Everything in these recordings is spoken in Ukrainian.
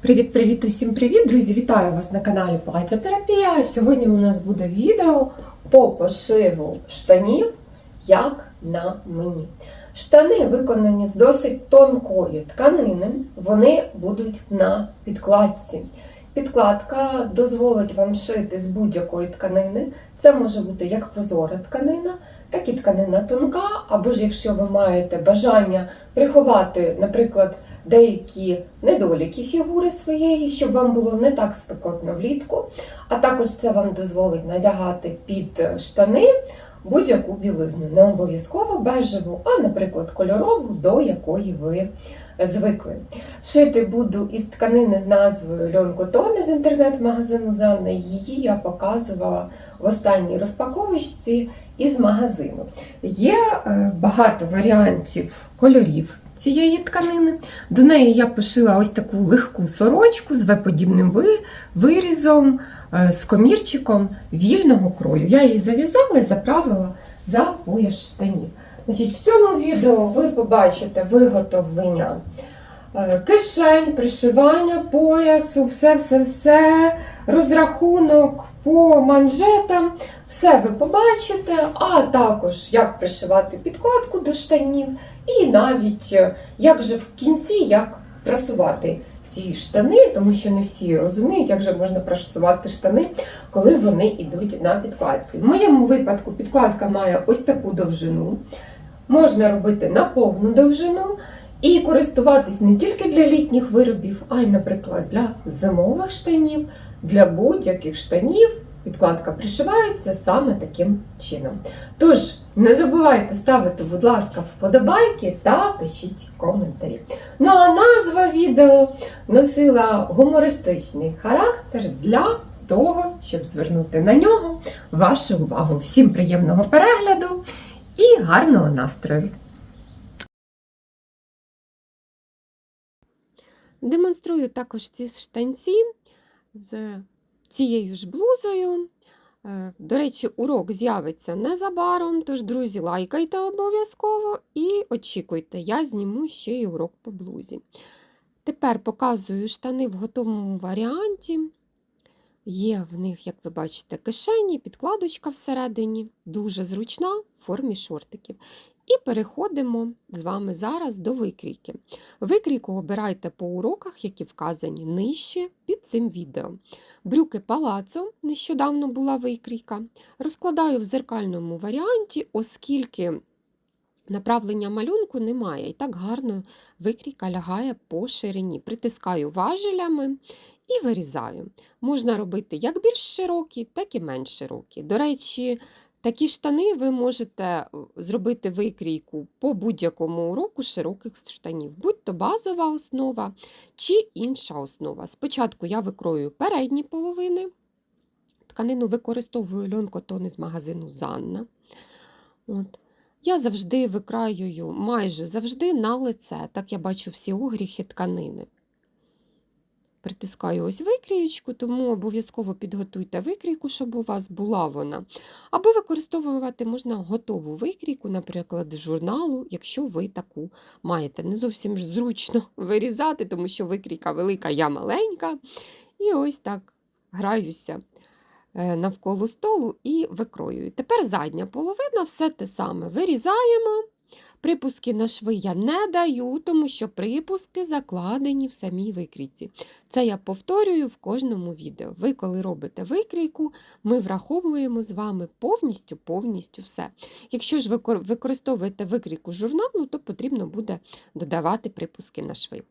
Привіт-привіт усім привіт, друзі! Вітаю вас на каналі Платятерапія. Сьогодні у нас буде відео по пошиву штанів, як на мені. Штани виконані з досить тонкої тканини, вони будуть на підкладці. Підкладка дозволить вам шити з будь-якої тканини. Це може бути як прозора тканина, так і тканина тонка, або ж якщо ви маєте бажання приховати, наприклад, деякі недоліки фігури своєї, щоб вам було не так спекотно влітку. А також це вам дозволить надягати під штани будь-яку білизну, не обов'язково бежеву, а, наприклад, кольорову, до якої ви звикли. Шити буду із тканини з назвою Льон Котон з інтернет-магазину Занна. Її я показувала в останній розпаковочці із магазину. Є е, багато варіантів кольорів цієї тканини. До неї я пошила ось таку легку сорочку з веподібним вирізом, е, з комірчиком вільного крою. Я її зав'язала і заправила за пояс штанів. Значить, в цьому відео ви побачите виготовлення е, кишень, пришивання поясу, все-все-все, розрахунок по манжетам. Все ви побачите, а також як пришивати підкладку до штанів, і навіть е, як же в кінці як прасувати ці штани, тому що не всі розуміють, як же можна прасувати штани, коли вони йдуть на підкладці. В моєму випадку підкладка має ось таку довжину. Можна робити на повну довжину і користуватись не тільки для літніх виробів, а й, наприклад, для зимових штанів, для будь-яких штанів. Підкладка пришивається саме таким чином. Тож, не забувайте ставити, будь ласка, вподобайки та пишіть коментарі. Ну а назва відео носила гумористичний характер для того, щоб звернути на нього вашу увагу. Всім приємного перегляду і гарного настрою! Демонструю також ці штанці з цією ж блузою. Е, До речі, урок з'явиться незабаром, тож, друзі, лайкайте обов'язково і очікуйте, я зніму ще й урок по блузі. Тепер показую штани в готовому варіанті. Є в них, як ви бачите, кишені, підкладочка всередині, дуже зручна в формі шортиків. І переходимо з вами зараз до викрійки. Викрійку обирайте по уроках, які вказані нижче під цим відео. Брюки палацо, нещодавно була викрійка. Розкладаю в зеркальному варіанті, оскільки направлення малюнку немає. І так гарно викрійка лягає по ширині. Притискаю важелями і вирізаю. Можна робити як більш широкі, так і менш широкі. До речі, Такі штани ви можете е, зробити викрійку по будь-якому уроку широких штанів, будь-то базова основа чи інша основа. Спочатку я викрою передні половини. Тканину використовую льон-котон з магазину Занна. От. Я завжди викраюю майже завжди на лице, так я бачу всі огріхи тканини. Притискаю ось викрієчку, тому обов'язково підготуйте викрійку, щоб у вас була вона. Або використовувати можна готову викрійку, наприклад, з журналу, якщо ви таку маєте. Не зовсім ж зручно вирізати, тому що викрійка велика, я маленька. І ось так граюся е, навколо столу і викроюю. Тепер задня половина, все те саме вирізаємо. Припуски на шви я не даю, тому що припуски закладені в самій викрійці. Це я повторюю в кожному відео. Ви, коли робите викрійку, ми враховуємо з вами повністю повністю все. Якщо ж ви використовуєте викрійку журналу, то потрібно буде додавати припуски на шви.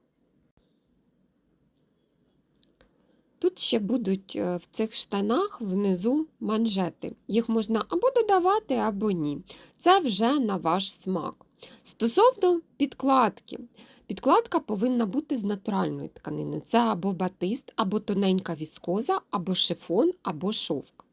Тут ще будуть е, в цих штанах внизу манжети. Їх можна або додавати, або ні. Це вже на ваш смак. Стосовно підкладки. Підкладка повинна бути з натуральної тканини. Це або батист, або тоненька віскоза, або шифон, або шовк.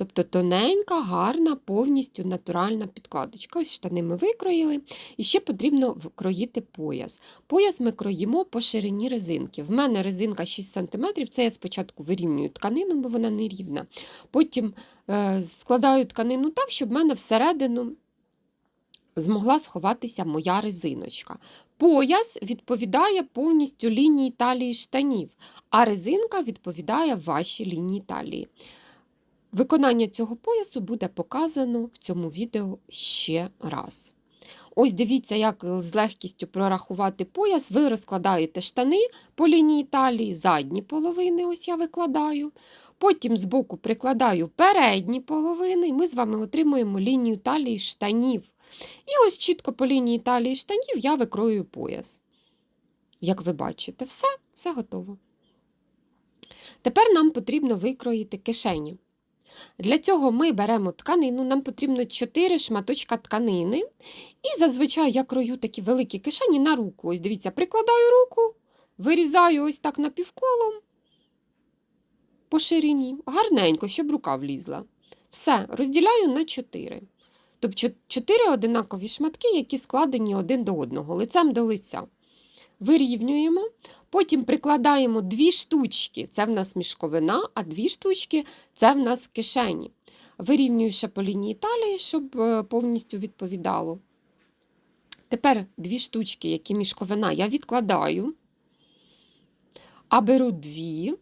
Тобто тоненька, гарна, повністю натуральна підкладочка. Ось штани ми викроїли. І ще потрібно вкроїти пояс. Пояс ми кроїмо по ширині резинки. В мене резинка 6 см, це я спочатку вирівнюю тканину, бо вона не рівна. Потім е, складаю тканину так, щоб в мене всередину змогла сховатися моя резиночка. Пояс відповідає повністю лінії талії штанів, а резинка відповідає вашій лінії талії. Виконання цього поясу буде показано в цьому відео ще раз. Ось дивіться, як з легкістю прорахувати пояс. Ви розкладаєте штани по лінії талії, задні половини, ось я викладаю. Потім збоку прикладаю передні половини, і ми з вами отримуємо лінію талії штанів. І ось чітко по лінії талії штанів я викрою пояс. Як ви бачите, все, все готово. Тепер нам потрібно викроїти кишені. Для цього ми беремо тканину, нам потрібно 4 шматочка тканини. І зазвичай я крою такі великі кишені на руку. Ось дивіться, прикладаю руку, вирізаю ось так напівколом по ширині, гарненько, щоб рука влізла. Все, розділяю на 4. Тобто 4 одинакові шматки, які складені один до одного, лицем до лиця. Вирівнюємо, потім прикладаємо дві штучки, це в нас мішковина, а дві штучки це в нас кишені. Вирівнюю ще по лінії талії, щоб е, повністю відповідало. Тепер дві штучки, які мішковина, я відкладаю, а беру дві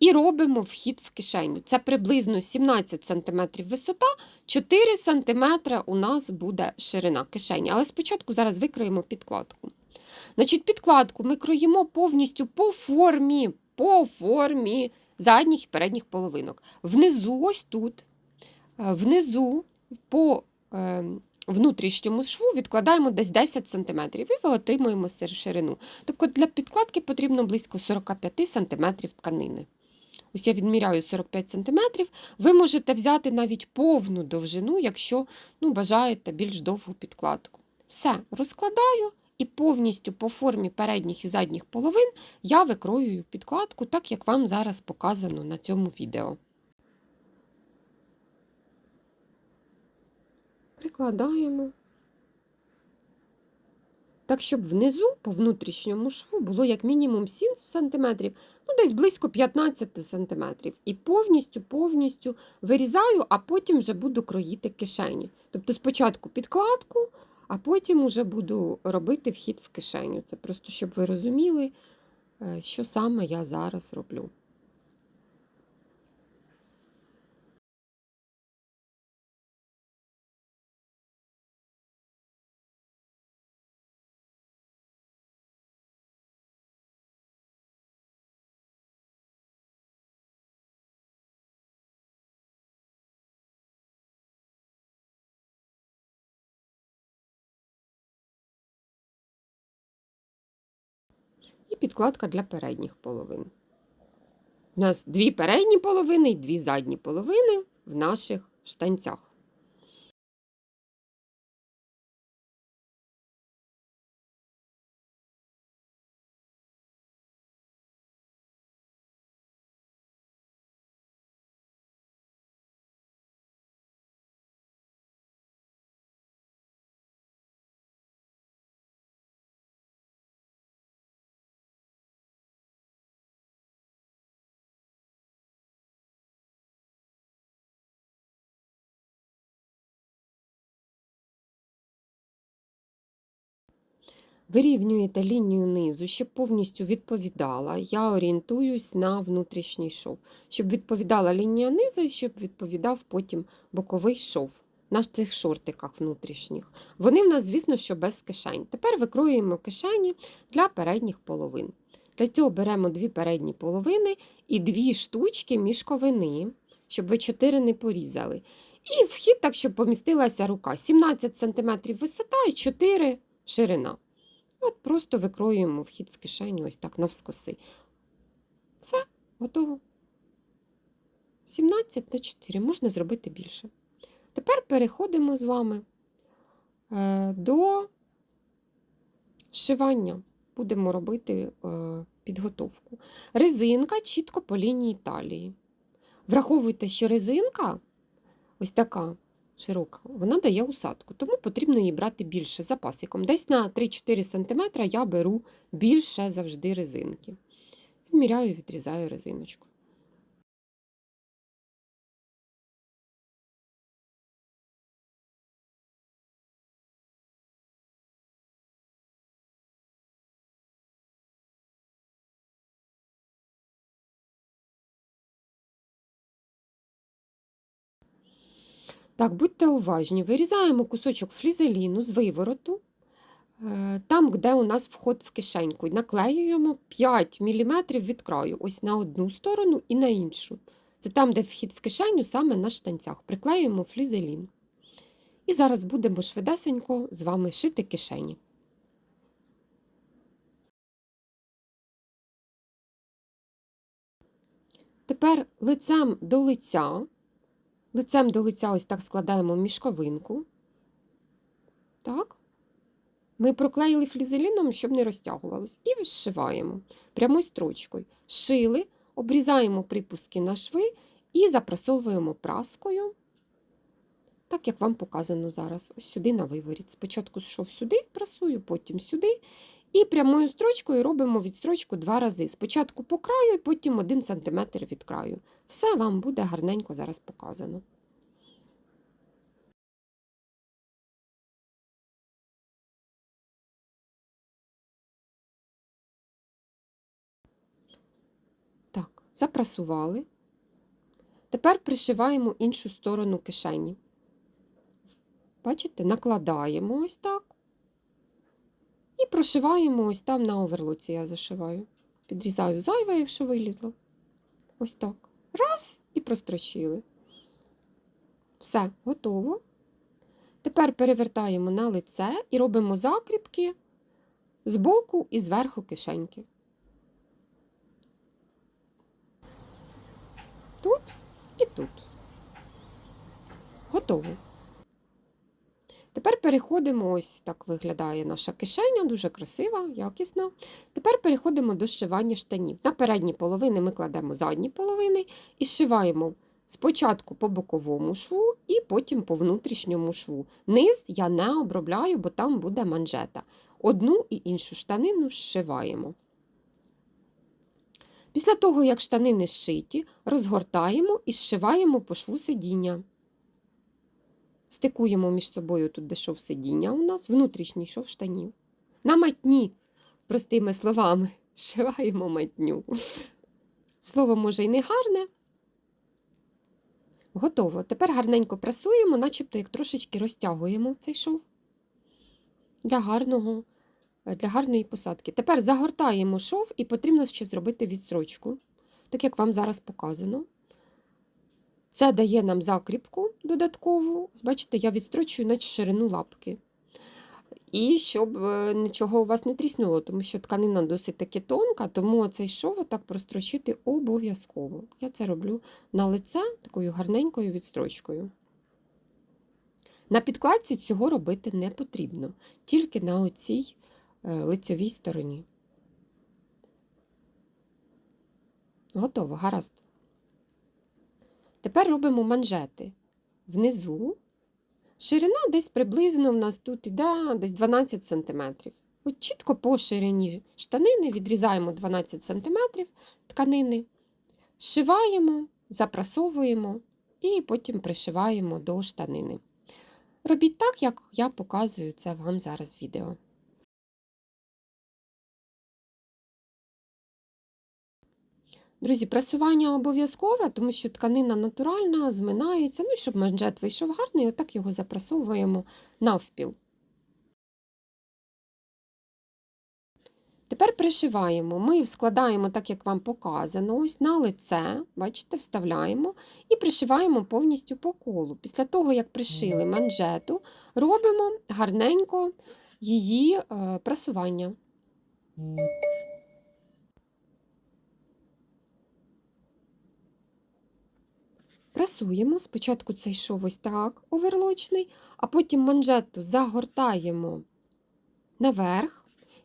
і робимо вхід в кишеню. Це приблизно 17 см висота, 4 см у нас буде ширина кишені. Але спочатку зараз викроїмо підкладку. Значить, підкладку ми кроїмо повністю по формі, по формі задніх і передніх половинок. Внизу, ось тут, е, внизу по е, внутрішньому шву відкладаємо десь 10 см і отримуємо ширину. Тобто для підкладки потрібно близько 45 см тканини. Ось я відміряю 45 см. Ви можете взяти навіть повну довжину, якщо ну, бажаєте більш довгу підкладку. Все, розкладаю і повністю по формі передніх і задніх половин я викроюю підкладку, так як вам зараз показано на цьому відео. Прикладаємо. Так, щоб внизу по внутрішньому шву було як мінімум 7 см, ну десь близько 15 см. І повністю повністю вирізаю, а потім вже буду кроїти кишені. Тобто спочатку підкладку, а потім уже буду робити вхід в кишеню. Це просто щоб ви розуміли, е, що саме я зараз роблю. І підкладка для передніх половин. У нас дві передні половини і дві задні половини в наших штанцях. Вирівнюєте лінію низу, щоб повністю відповідала. Я орієнтуюсь на внутрішній шов, щоб відповідала лінія низу і щоб відповідав потім боковий шов на цих шортиках внутрішніх. Вони в нас, звісно, що без кишень. Тепер викроюємо кишені для передніх половин. Для цього беремо дві передні половини і дві штучки мішковини, щоб ви чотири не порізали. І вхід так, щоб помістилася рука. 17 см висота і 4 ширина. От просто викроюємо вхід в кишеню ось так навскоси. Все, готово. 17 на 4, можна зробити більше. Тепер переходимо з вами е, до шивання. Будемо робити е, підготовку. Резинка чітко по лінії талії. Враховуйте, що резинка ось така широка, вона дає усадку, тому потрібно її брати більше запасиком. Десь на 3-4 см я беру більше завжди резинки. Відміряю і відрізаю резиночку. Так, будьте уважні. Вирізаємо кусочок флізеліну з вивороту, е, там, де у нас вход в кишеньку. Наклеюємо 5 мм від краю, ось на одну сторону і на іншу. Це там, де вхід в кишеню, саме на штанцях. Приклеюємо флізелін. І зараз будемо швидесенько з вами шити кишені. Тепер лицем до лиця. Лицем до лиця ось так складаємо мішковинку. Так. Ми проклеїли флізеліном, щоб не розтягувалось. І зшиваємо прямою строчкою. Шили, обрізаємо припуски на шви і запрасовуємо праскою, так як вам показано зараз. Ось сюди на виворіт. Спочатку йшов сюди, прасую, потім сюди. І прямою строчкою робимо відстрочку два рази. Спочатку по краю, потім 1 см від краю. Все вам буде гарненько зараз показано. Так, запрасували. Тепер пришиваємо іншу сторону кишені. Бачите, накладаємо ось так. І прошиваємо ось там на оверлоці я зашиваю. Підрізаю зайве, якщо вилізло. Ось так. Раз і прострочили. Все, готово. Тепер перевертаємо на лице і робимо закріпки з боку і зверху кишеньки. Тут і тут. Готово. Тепер переходимо, ось так виглядає наша кишеня, дуже красива, якісна. Тепер переходимо до зшивання штанів. На передні половини ми кладемо задні половини і зшиваємо спочатку по боковому шву і потім по внутрішньому шву. Низ я не обробляю, бо там буде манжета. Одну і іншу штанину зшиваємо. Після того, як штанини зшиті, розгортаємо і зшиваємо по шву сидіння. Стикуємо між собою тут, де шов сидіння у нас, внутрішній шов штанів. На матні, простими словами, зшиваємо матню. Слово може й не гарне. Готово. Тепер гарненько прасуємо, начебто як трошечки розтягуємо цей шов для гарного, для гарної посадки. Тепер загортаємо шов і потрібно ще зробити відстрочку, так як вам зараз показано. Це дає нам закріпку додаткову. Бачите, я відстрочую на ширину лапки. І щоб е, нічого у вас не тріснуло, тому що тканина досить таки тонка, тому цей шов отак прострочити обов'язково. Я це роблю на лице такою гарненькою відстрочкою. На підкладці цього робити не потрібно, тільки на оцій е, лицьовій стороні. Готово, гаразд. Тепер робимо манжети внизу. Ширина десь приблизно в нас тут іде десь 12 см. От чітко по ширині штанини відрізаємо 12 см тканини, зшиваємо, запрасовуємо і потім пришиваємо до штанини. Робіть так, як я показую це вам зараз в відео. Друзі, прасування обов'язкове, тому що тканина натуральна, зминається. Ну щоб манжет вийшов гарний, отак його запрасовуємо навпіл. Тепер пришиваємо. Ми складаємо, так як вам показано, ось на лице, бачите, вставляємо і пришиваємо повністю по колу. Після того, як пришили манжету, робимо гарненько її е, прасування. Прасуємо спочатку цей шов ось так оверлочний, а потім манжету загортаємо наверх.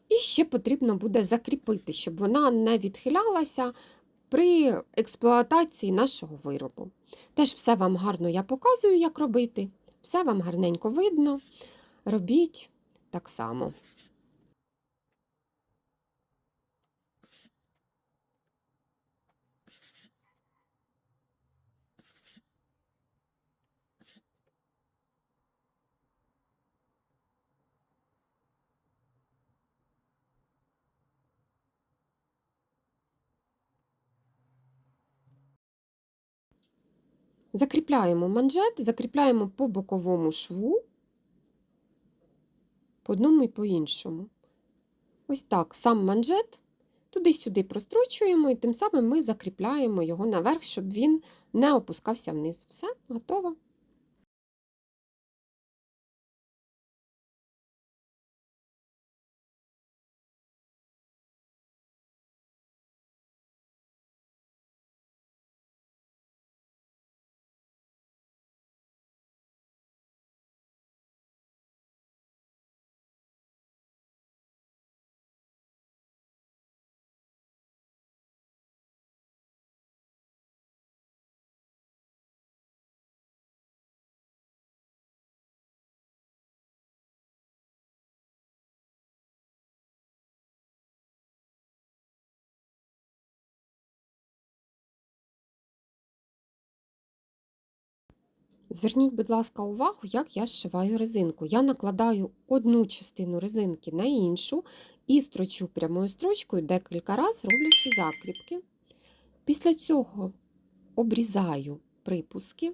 І ще потрібно буде закріпити, щоб вона не відхилялася при експлуатації нашого виробу. Теж все вам гарно я показую, як робити. Все вам гарненько видно. Робіть так само. Закріпляємо манжет, закріпляємо по боковому шву, по одному і по іншому. Ось так, сам манжет туди-сюди прострочуємо, і тим самим ми закріпляємо його наверх, щоб він не опускався вниз. Все, готово. Зверніть, будь ласка, увагу, як я зшиваю резинку. Я накладаю одну частину резинки на іншу і строчу прямою строчкою декілька разів, роблячи закріпки. Після цього обрізаю припуски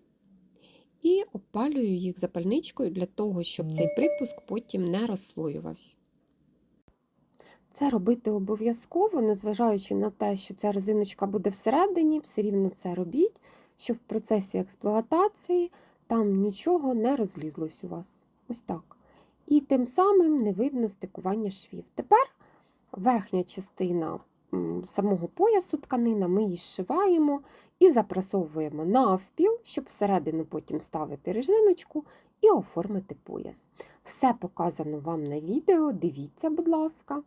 і опалюю їх запальничкою для того, щоб цей припуск потім не розслоювався. Це робити обов'язково, незважаючи на те, що ця резиночка буде всередині, все рівно це робіть, щоб в процесі експлуатації там нічого не розлізлось у вас. Ось так. І тим самим не видно стикування швів. Тепер верхня частина самого поясу тканина, ми її зшиваємо і запрасовуємо навпіл, щоб всередину потім вставити резиночку і оформити пояс. Все показано вам на відео, дивіться, будь ласка.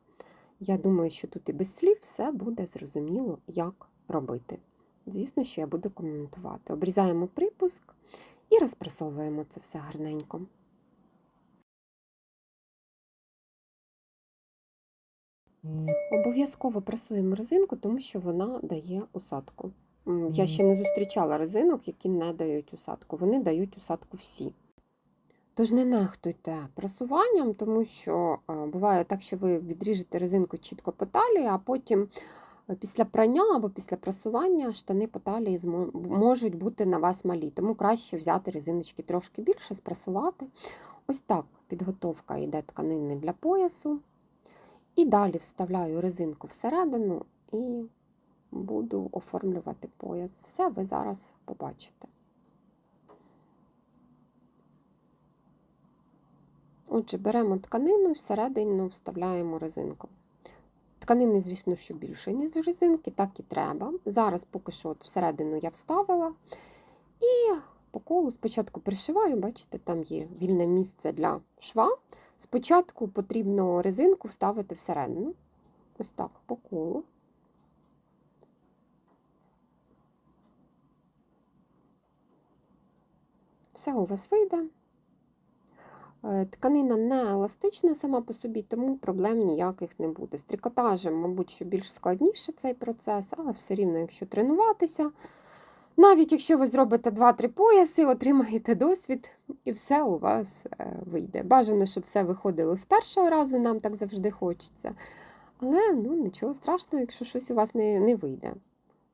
Я думаю, що тут і без слів все буде зрозуміло, як робити. Звісно, що я буду коментувати. Обрізаємо припуск і розпресовуємо це все гарненько. Обов'язково пресуємо резинку, тому що вона дає усадку. Я ще не зустрічала резинок, які не дають усадку. Вони дають усадку всі. Тож не нехтуйте пресуванням, тому що е, буває так, що ви відріжете резинку чітко по талії, а потім після прання або після пресування штани по талії можуть бути на вас малі. Тому краще взяти резиночки трошки більше, спресувати. Ось так підготовка йде тканини для поясу. І далі вставляю резинку всередину і буду оформлювати пояс. Все ви зараз побачите. Отже, беремо тканину і всередину вставляємо резинку. Тканини, звісно, що більше, ніж резинки, так і треба. Зараз поки що от всередину я вставила. І по колу спочатку пришиваю, бачите, там є вільне місце для шва. Спочатку потрібно резинку вставити всередину. Ось так, по колу. Все у вас вийде. Е, Тканина не еластична сама по собі, тому проблем ніяких не буде. З трикотажем, мабуть, що більш складніше цей процес, але все рівно, якщо тренуватися, навіть якщо ви зробите 2-3 пояси, отримаєте досвід, і все у вас е, вийде. Бажано, щоб все виходило з першого разу, нам так завжди хочеться. Але ну, нічого страшного, якщо щось у вас не, не вийде.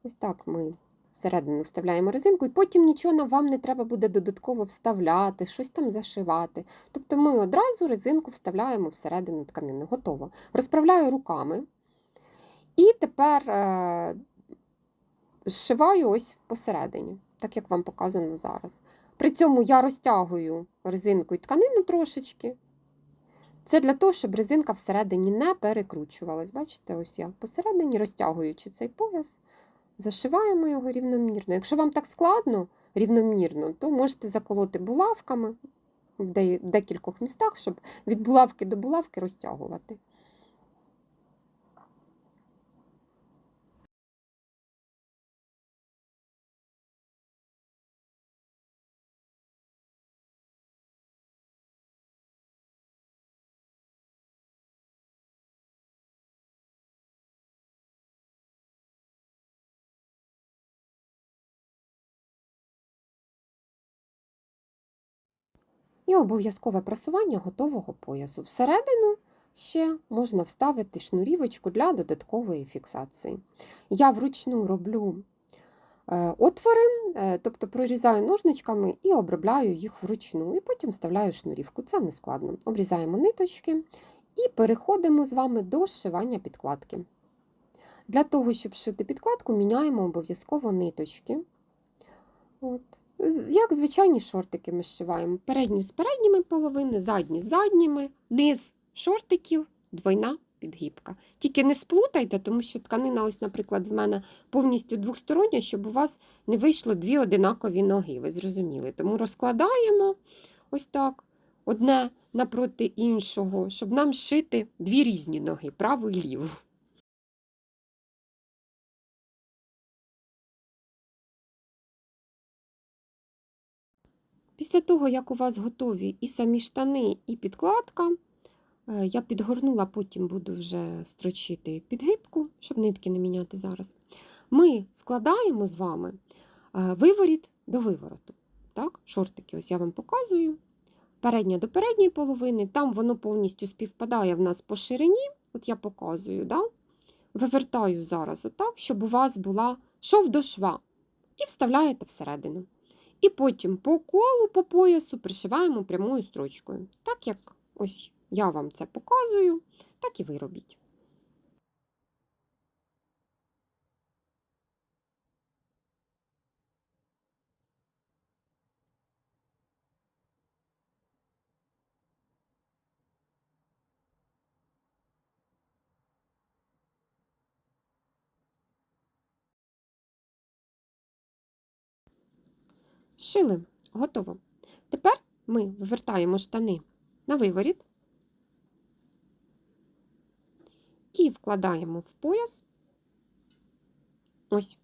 Ось так ми всередину вставляємо резинку, і потім нічого нам вам не треба буде додатково вставляти, щось там зашивати. Тобто ми одразу резинку вставляємо всередину тканини. Готово. Розправляю руками. І тепер е, зшиваю ось посередині, так як вам показано зараз. При цьому я розтягую резинку і тканину трошечки. Це для того, щоб резинка всередині не перекручувалась. Бачите, ось я посередині розтягуючи цей пояс, зашиваємо його рівномірно. Якщо вам так складно рівномірно, то можете заколоти булавками в декількох містах, щоб від булавки до булавки розтягувати. І обов'язкове прасування готового поясу. Всередину ще можна вставити шнурівочку для додаткової фіксації. Я вручну роблю е, отвори, е, тобто прорізаю ножничками і обробляю їх вручну, і потім вставляю шнурівку. Це не складно. Обрізаємо ниточки і переходимо з вами до зшивання підкладки. Для того, щоб шити підкладку, міняємо обов'язково ниточки. От. Як звичайні шортики ми зшиваємо. Передні з передніми половини, задні з задніми, низ шортиків, двойна підгибка. Тільки не сплутайте, тому що тканина, ось, наприклад, в мене повністю двостороння, щоб у вас не вийшло дві одинакові ноги. Ви зрозуміли. Тому розкладаємо ось так, одне напроти іншого, щоб нам шити дві різні ноги, праву і ліву. Після того, як у вас готові і самі штани, і підкладка, е, я підгорнула, потім буду вже строчити підгибку, щоб нитки не міняти зараз. Ми складаємо з вами е, виворіт до вивороту. Так? Шортики, ось я вам показую. Передня до передньої половини, там воно повністю співпадає в нас по ширині, от я показую, да? вивертаю зараз отак, щоб у вас була шов до шва, і вставляєте всередину. І потім по колу, по поясу пришиваємо прямою строчкою. Так як ось я вам це показую, так і ви робіть. Шили. Готово. Тепер ми вивертаємо штани на виворіт і вкладаємо в пояс ось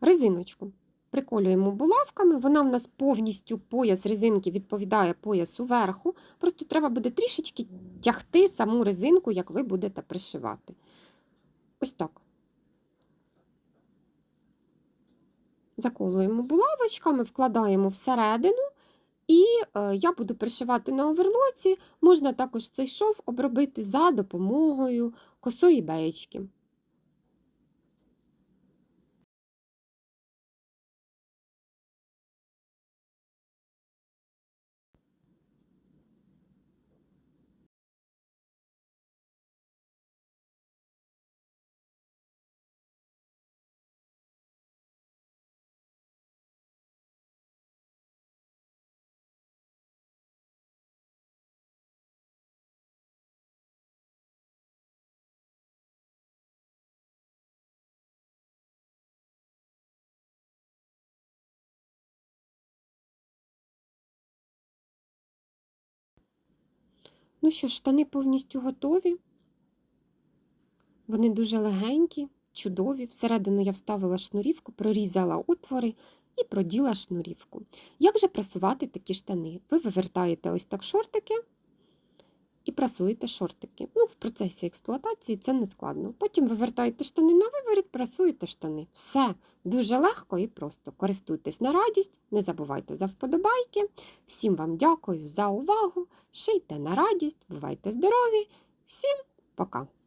резиночку. Приколюємо булавками, вона в нас повністю пояс резинки відповідає поясу верху. Просто треба буде трішечки тягти саму резинку, як ви будете пришивати. Ось так. Заколуємо булавочками, вкладаємо всередину, і е, я буду пришивати на оверлоці. Можна також цей шов обробити за допомогою косої беєчки. Ну що штани повністю готові. Вони дуже легенькі, чудові. Всередину я вставила шнурівку, прорізала отвори і проділа шнурівку. Як же прасувати такі штани? Ви вивертаєте ось так шортики і прасуєте шортики. Ну, в процесі експлуатації це не складно. Потім вивертаєте штани на виворіт, прасуєте штани. Все дуже легко і просто. Користуйтесь на радість, не забувайте за вподобайки. Всім вам дякую за увагу. Шийте на радість, бувайте здорові. Всім пока!